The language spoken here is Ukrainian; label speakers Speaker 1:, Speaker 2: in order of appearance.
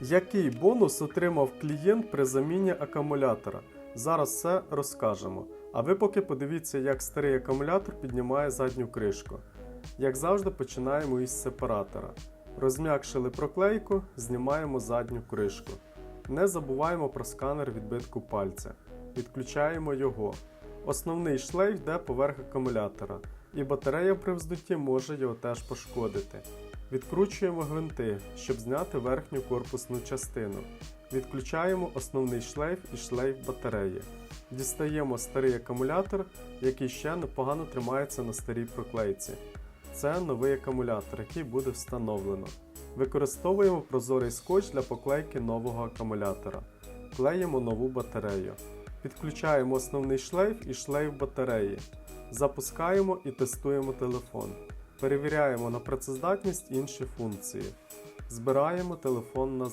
Speaker 1: Який бонус отримав клієнт при заміні акумулятора? Зараз все розкажемо. А ви поки подивіться, як старий акумулятор піднімає задню кришку. Як завжди, починаємо із сепаратора. Розм'якшили проклейку, знімаємо задню кришку. Не забуваємо про сканер відбитку пальця. Відключаємо його. Основний шлейф йде поверх акумулятора, і батарея при вздутті може його теж пошкодити. Відкручуємо гвинти, щоб зняти верхню корпусну частину. Відключаємо основний шлейф і шлейф батареї. Дістаємо старий акумулятор, який ще непогано тримається на старій проклейці. Це новий акумулятор, який буде встановлено. Використовуємо прозорий скотч для поклейки нового акумулятора. Клеїмо нову батарею. Підключаємо основний шлейф і шлейф батареї. Запускаємо і тестуємо телефон. Перевіряємо на працездатність інші функції. Збираємо телефон назад.